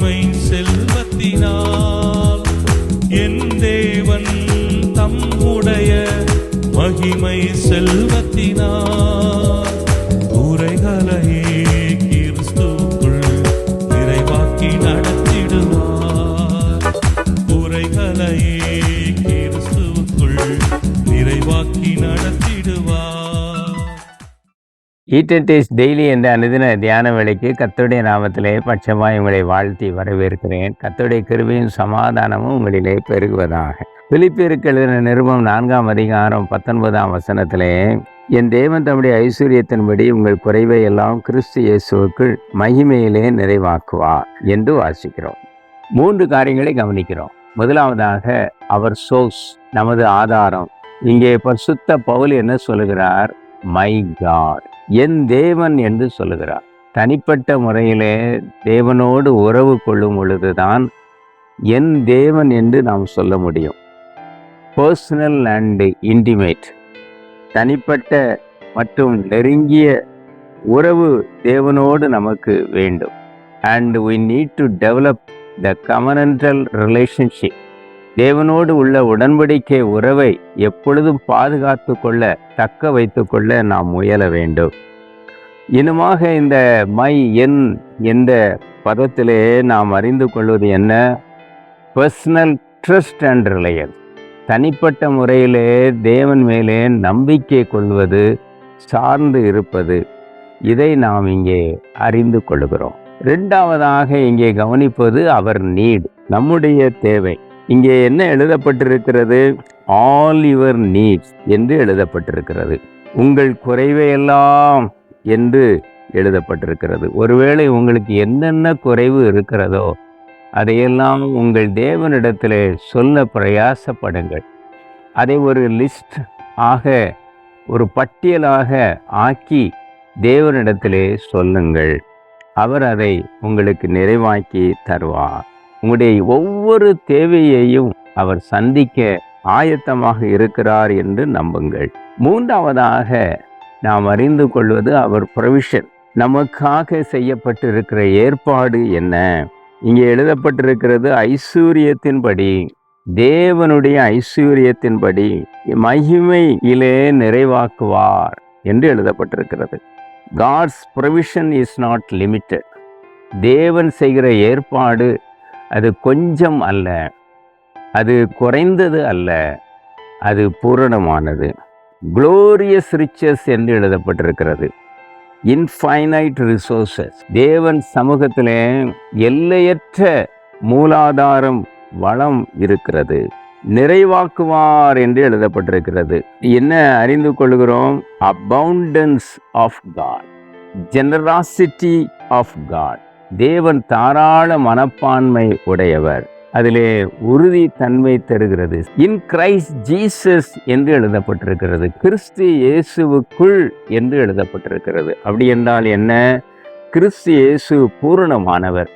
மகிமை செல்வத்தினால் என் தேவன் தம்முடைய மகிமை செல்வத்தினால். உரைகளையே ஈட்டன்டேஸ் டெய்லி என்ற அனுதின தியான வேலைக்கு கத்தோடைய நாமத்திலே பட்சமாய் உங்களை வாழ்த்தி வரவேற்கிறேன். கத்துடைய கிருபையும் சமாதானமும் உங்களிலே பெருகுவதாக. பிலிப்பியருக்கு எழுதின நிருபம் நான்காம் அதிகாரம் பத்தொன்பதாம் வசனத்திலே என் தேவன் தம்முடைய ஐஸ்வர்யத்தின்படி உங்கள் குறைவை எல்லாம் கிறிஸ்து இயேசுவுக்குள் மகிமையிலே நிறைவாக்குவார் என்று வாசிக்கிறோம். மூன்று காரியங்களை கவனிக்கிறோம். முதலாவதாக அவர் சோர்ஸ் நமது ஆதாரம். இங்கே பரிசுத்த பவுல் என்ன சொல்லுகிறார்? மை காட் என் தேவன் என்று சொல்லுகிறார். தனிப்பட்ட முறையிலே தேவனோடு உறவு கொள்ளும் பொழுதுதான் என் தேவன் என்று நாம் சொல்ல முடியும். பர்சனல் அண்ட் இன்டிமேட் தனிப்பட்ட மற்றும் நெருங்கிய உறவு தேவனோடு நமக்கு வேண்டும். And we need to develop the covenantal relationship தேவனோடு உள்ள உடன்படிக்கை உறவை எப்பொழுதும் பாதுகாத்து கொள்ள தக்க வைத்து கொள்ள நாம் முயல வேண்டும். இனமாக இந்த மை என் என்ற பதத்திலே நாம் அறிந்து கொள்வது என்ன? பர்சனல் ட்ரஸ்ட் அண்ட் ரிலையன்ஸ் தனிப்பட்ட முறையிலே தேவன் மேலே நம்பிக்கை கொள்வது சார்ந்து இருப்பது இதை நாம் இங்கே அறிந்து கொள்கிறோம். ரெண்டாவதாக இங்கே கவனிப்பது அவர் நீட் நம்முடைய தேவை. இங்கே என்ன எழுதப்பட்டிருக்கிறது? ஆல் யுவர் நீட்ஸ் என்று எழுதப்பட்டிருக்கிறது. உங்கள் குறைவையெல்லாம் என்று எழுதப்பட்டிருக்கிறது. ஒருவேளை உங்களுக்கு என்னென்ன குறைவு இருக்கிறதோ அதையெல்லாம் உங்கள் தேவனிடத்தில் சொல்ல பிரயாசப்படுங்கள். அதை ஒரு லிஸ்ட் ஆக ஒரு பட்டியலாக ஆக்கி தேவனிடத்திலே சொல்லுங்கள். அவர் அதை உங்களுக்கு நிறைவாக்கி தருவார். உங்களுடைய ஒவ்வொரு தேவையையும் அவர் சந்திக்க ஆயத்தமாக இருக்கிறார் என்று நம்புங்கள். மூன்றாவதாக நாம் அறிந்து கொள்வது அவர் ப்ரொவிஷன் நமக்காக செய்யப்பட்டிருக்கிற ஏற்பாடு என்ன? இங்கே எழுதப்பட்டிருக்கிறது ஐஸ்வர்யத்தின்படி தேவனுடைய ஐஸ்வர்யத்தின்படி மகிமையிலே நிறைவாக்குவார் என்று எழுதப்பட்டிருக்கிறது. God's provision is not limited தேவன் செய்கிற ஏற்பாடு அது கொஞ்சம் அல்ல. அது குறைந்தது அல்ல. அது பூரணமானது. குளோரியஸ் ரிச்சஸ் என்று எழுதப்பட்டிருக்கிறது. இன்ஃபைனைட் ரிசோர்சஸ் தேவன் சமூகத்திலே எல்லையற்ற மூலாதாரம் வளம் இருக்கிறது. நிறைவாக்குவார் என்று எழுதப்பட்டிருக்கிறது. என்ன அறிந்து கொள்கிறோம்? Abundance of God generosity of God தேவன் தாராள மனப்பான்மை உடையவர். அதிலே உறுதி தன்மை தருகிறது. இன் கிரைஸ்ட் ஜீசஸ் என்று எழுதப்பட்டிருக்கிறது. கிறிஸ்து இயேசுவுக்குள் என்று எழுதப்பட்டிருக்கிறது. அப்படி என்றால் என்ன? கிறிஸ்து இயேசு பூரணமானவர்.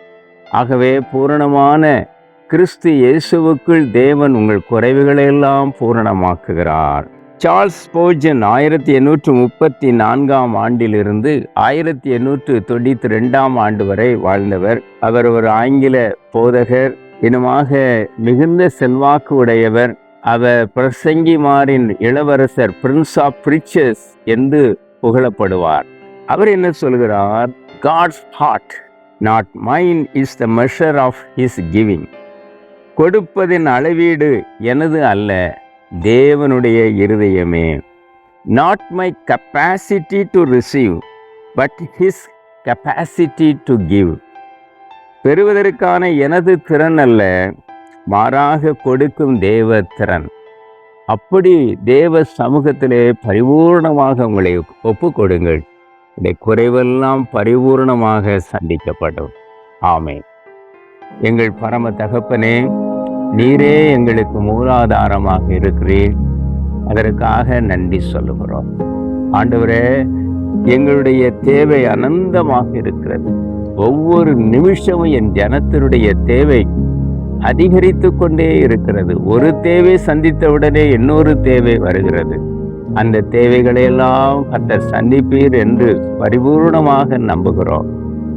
ஆகவே பூரணமான கிறிஸ்து இயேசுவுக்குள் தேவன் உங்கள் குறைவுகளையெல்லாம் பூரணமாக்குகிறார். சார்ல்ஸ் போஜன் ஆயிரத்தி எண்ணூற்று முப்பத்தி நான்காம் ஆண்டிலிருந்து ஆயிரத்தி எண்ணூற்று தொண்ணூற்றி ரெண்டாம் ஆண்டு வரை வாழ்ந்தவர். அவர் ஒரு ஆங்கில போதகர் இனமாக மிகுந்த செல்வாக்கு உடையவர். அவர் பிரசங்கிமாரின் இளவரசர் பிரின்ஸ் ஆஃப் பிரிச்சஸ் என்று புகழப்படுவார். அவர் என்ன சொல்கிறார்? God's heart not mind is the measure of his giving கொடுப்பதின் அளவீடு எனது அல்ல. தேவனுடைய இருதயமே. Not my capacity to receive but his capacity to give பெறுவதற்கான எனது திறன் அல்ல மாறாக கொடுக்கும் தேவ திறன். அப்படி தேவ சமூகத்திலே பரிபூர்ணமாக உங்களை ஒப்பு கொடுங்கள் உடைய குறைவெல்லாம் பரிபூர்ணமாக சந்திக்கப்படும். ஆமே எங்கள் பரம தகப்பனே நீரே எங்களுக்கு மூலாதாரமாக இருக்கிறீர். அதற்காக நன்றி சொல்லுகிறோம். ஆண்டவரே எங்களுடைய தேவை அனந்தமாக இருக்கிறது. ஒவ்வொரு நிமிஷமும் என் ஜனத்தினுடைய தேவை அதிகரித்து கொண்டே இருக்கிறது. ஒரு தேவை சந்தித்தவுடனே இன்னொரு தேவை வருகிறது. அந்த தேவைகளையெல்லாம் கர்த்தர் சந்திப்பீர் என்று பரிபூர்ணமாக நம்புகிறோம்.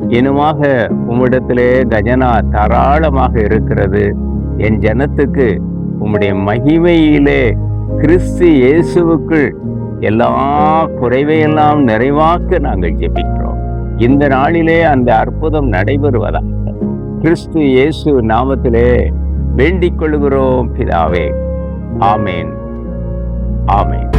இனிமாக உம்மிடத்திலே கஜனா தாராளமாக இருக்கிறது. என் ஜனத்துக்கு உம்முடைய மகிமையிலே கிறிஸ்து இயேசுவுக்குள் எல்லா குறைவையெல்லாம் நிறைவாக்க நாங்கள் ஜெபிக்கிறோம். இந்த நாளிலே அந்த அற்புதம் நடைபெறுவதாக கிறிஸ்து இயேசு நாமத்திலே வேண்டிக் கொள்கிறோம் பிதாவே. ஆமேன். ஆமேன்.